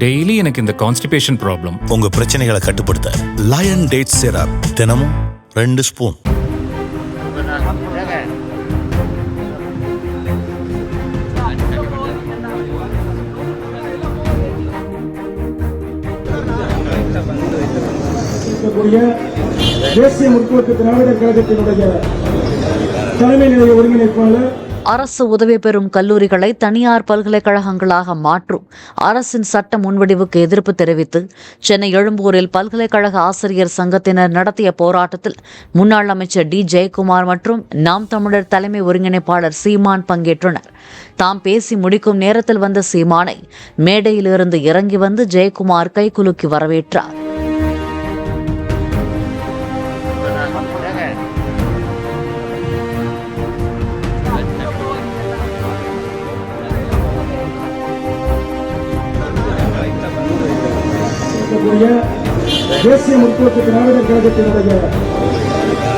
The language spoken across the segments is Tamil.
டெய்லி எனக்கு இந்த கான்ஸ்டிபேஷன் ப்ராப்ளம் உங்க பிரச்சனைகளை கட்டுப்படுத்த லயன் டேட் சிரப் தினமும் ரெண்டு ஸ்பூன் தேசிய முற்போக்கு திராவிடர் கழகத்தினுடைய தலைமை நிலைய ஒருங்கிணைப்பாளர் அரசு உதவி பெறும் கல்லூரிகளை தனியார் பல்கலைக்கழகங்களாக மாற்றும். அரசின் சட்ட முன்வடிவுக்கு எதிர்ப்பு தெரிவித்து சென்னை எழும்பூரில் பல்கலைக்கழக ஆசிரியர் சங்கத்தினர் நடத்திய போராட்டத்தில் முன்னாள் அமைச்சர் டி. ஜெயக்குமார் மற்றும் நாம் தமிழர் தலைமை ஒருங்கிணைப்பாளர் சீமான் பங்கேற்றனர். தாம் பேசி முடிக்கும் நேரத்தில் வந்த சீமானை மேடையிலிருந்து இறங்கி வந்து ஜெயக்குமார் கைகுலுக்கி வரவேற்றார். இருக்கக்கூடிய தேசிய முற்போக்கு திராவிடர் கழகத்தினுடைய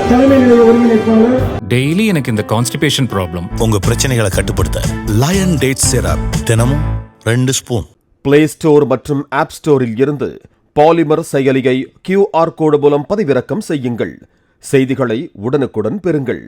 தலைமை நிலைய ஒருங்கிணைப்பாளர். டெய்லி எனக்கு இந்த கான்ஸ்டிபேஷன் ப்ராப்ளம் உங்க பிரச்சனைகளை கட்டுப்படுத்த லயன் டேட் சிரப் தினமும் ரெண்டு ஸ்பூன். பிளே ஸ்டோர் மற்றும் ஆப் ஸ்டோரில் இருந்து பாலிமர் செயலியை கியூஆர் கோடு மூலம் பதிவிறக்கம் செய்யுங்கள். செய்திகளை உடனுக்குடன் பெறுங்கள்.